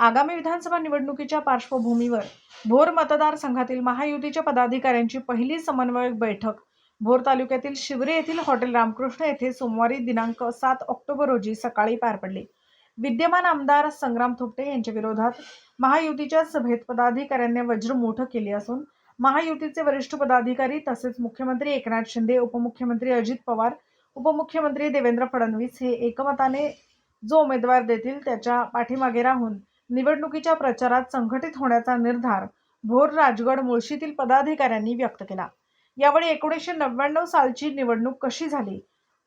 आगामी विधानसभा निवडणुकीच्या पार्श्वभूमीवर भोर मतदारसंघातील महायुतीच्या पदाधिकाऱ्यांची पहिली समन्वयक बैठक. भोर तालुक्यातील शिवरे येथील हॉटेल रामकृष्ण येथे सोमवारी दिनांक सात ऑक्टोबर रोजी सकाळी पार पडली. विद्यमान आमदार संग्राम थोपटे यांच्या विरोधात महायुतीच्या सभेत पदाधिकाऱ्यांनी वज्रमूठ केली असून महायुतीचे वरिष्ठ पदाधिकारी तसेच मुख्यमंत्री एकनाथ शिंदे उपमुख्यमंत्री अजित पवार उपमुख्यमंत्री देवेंद्र फडणवीस हे एकमताने जो उमेदवार देतील त्याच्या पाठीमागे राहून निवडणुकीच्या प्रचारात संघटित होण्याचा निर्धार भोर राजगड मुळशीतील पदाधिकाऱ्यांनी व्यक्त केला. यावेळी एकोणीसशे नव्याण्णव सालची निवडणूक कशी झाली?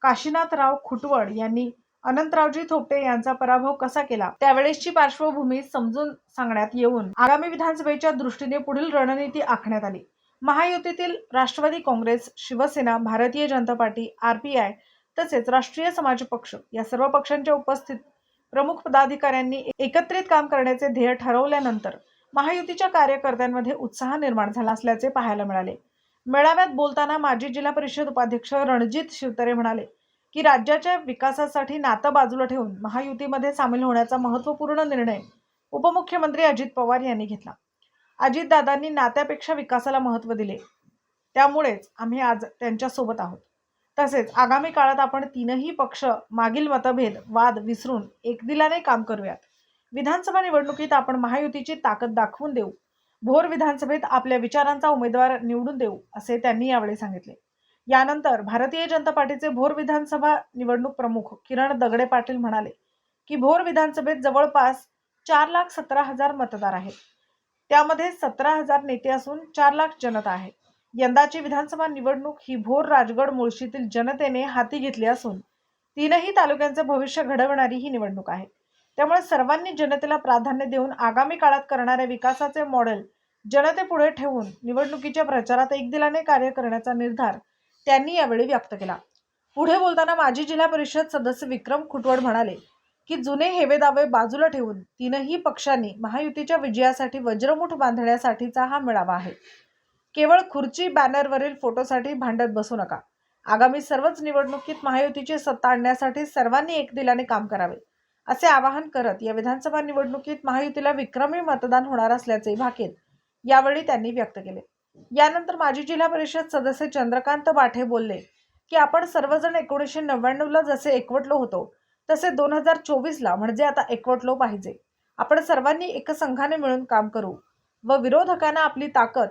काशीनाथराव खुटवड यांनी अनंतरावजी थोपटे यांचा पराभव कसा केला? त्यावेळेसची पार्श्वभूमी समजून सांगण्यात येऊन आगामी विधानसभेच्या दृष्टीने पुढील रणनीती आखण्यात आली. महायुतीतील राष्ट्रवादी काँग्रेस शिवसेना भारतीय जनता पार्टी आरपीआय तसेच राष्ट्रीय समाज पक्ष या सर्व पक्षांच्या उपस्थित प्रमुख पदाधिकाऱ्यांनी एकत्रित काम करण्याचे ध्येय ठरवल्यानंतर महायुतीच्या कार्यकर्त्यांमध्ये उत्साह निर्माण झाला असल्याचे पाहायला मिळाले. मेळाव्यात बोलताना माजी जिल्हा परिषद उपाध्यक्ष रणजित शिवतरे म्हणाले की राज्याच्या विकासासाठी नातं बाजूला ठेवून महायुतीमध्ये सामील होण्याचा महत्त्वपूर्ण निर्णय उपमुख्यमंत्री अजित पवार यांनी घेतला. अजितदादांनी नात्यापेक्षा विकासाला महत्त्व दिले. त्यामुळेच आम्ही आज त्यांच्यासोबत आहोत. तसेच आगामी काळात आपण तीनही पक्ष मागील मतभेद वाद विसरून एकदिलाने काम करूयात. विधानसभा निवडणुकीत आपण महायुतीची ताकद दाखवून देऊ. भोर विधानसभेत आपल्या विचारांचा उमेदवार निवडून देऊ असे त्यांनी यावेळी सांगितले. यानंतर भारतीय जनता पार्टीचे भोर विधानसभा निवडणूक प्रमुख किरण दगडे पाटील म्हणाले की भोर विधानसभेत जवळपास चार लाख सतरा हजार मतदार आहेत. त्यामध्ये सतरा हजार नेते असून चार लाख जनता आहे यंदाची विधानसभा निवडणूक ही भोर राजगड मुळशीतील जनतेने हाती घेतली असून तीनही तालुक्यांचे भविष्य घडवणारी ही निवडणूक आहे. त्यामुळे सर्वांनी जनतेला प्राधान्य देऊन आगामी काळात करणाऱ्या विकासाचे मॉडेल जनतेपुढे ठेवून निवडणुकीच्या प्रचारात एकदिलाने कार्य करण्याचा निर्धार त्यांनी यावेळी व्यक्त केला. पुढे बोलताना माजी जिल्हा परिषद सदस्य विक्रम खुटवड म्हणाले की जुने हेवेदावे बाजूला ठेवून तीनही पक्षांनी महायुतीच्या विजयासाठी वज्रमुठ बांधण्यासाठीचा हा मेळावा आहे. केवळ खुर्ची बॅनरवरील फोटोसाठी भांडत बसू नका. आगामी सर्वच निवडणुकीत महायुतीची सत्ता आणण्यासाठी सर्वांनी एक दिलाने काम करावे असे आवाहन करत या विधानसभा निवडणुकीत महायुतीला विक्रमी मतदान होणार असल्याचे भाकीत यावेळी त्यांनी व्यक्त केले. यानंतर माजी जिल्हा परिषद सदस्य चंद्रकांत बाठे बोलले की आपण सर्वजण एकोणीसशे नव्याण्णवला जसे एकवटलो होतो तसे दोन हजार चोवीसला म्हणजे आता एकवटलो पाहिजे. आपण सर्वांनी एकसंघाने मिळून काम करू व विरोधकांना आपली ताकद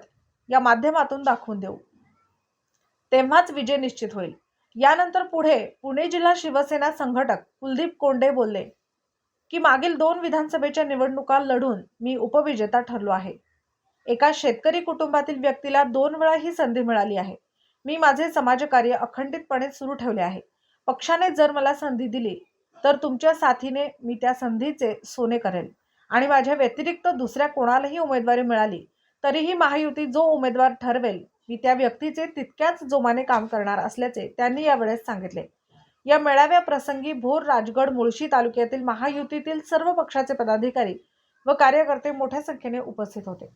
या माध्यमातून दाखवून देऊ. तेव्हाच विजय निश्चित होईल. यानंतर पुढे पुणे जिल्हा शिवसेना संघटक कुलदीप कोंडे बोलले की मागील दोन विधानसभेच्या निवडणुका लढून मी उपविजेता ठरलो आहे. एका शेतकरी कुटुंबातील व्यक्तीला दोन वेळा ही संधी मिळाली आहे. मी माझे समाजकार्य अखंडितपणे सुरू ठेवले आहे. पक्षाने जर मला संधी दिली तर तुमच्या साथीने मी त्या संधीचे सोने करेल आणि माझ्या व्यतिरिक्त दुसऱ्या कोणालाही उमेदवारी मिळाली तरीही महायुती जो उमेदवार ठरवेल मी त्या व्यक्तीचे तितक्याच जोमाने काम करणार असल्याचे त्यांनी यावेळेस सांगितले. या मेळाव्या प्रसंगी भोर राजगड मुळशी तालुक्यातील महायुतीतील सर्व पक्षाचे पदाधिकारी व कार्यकर्ते मोठ्या संख्येने उपस्थित होते.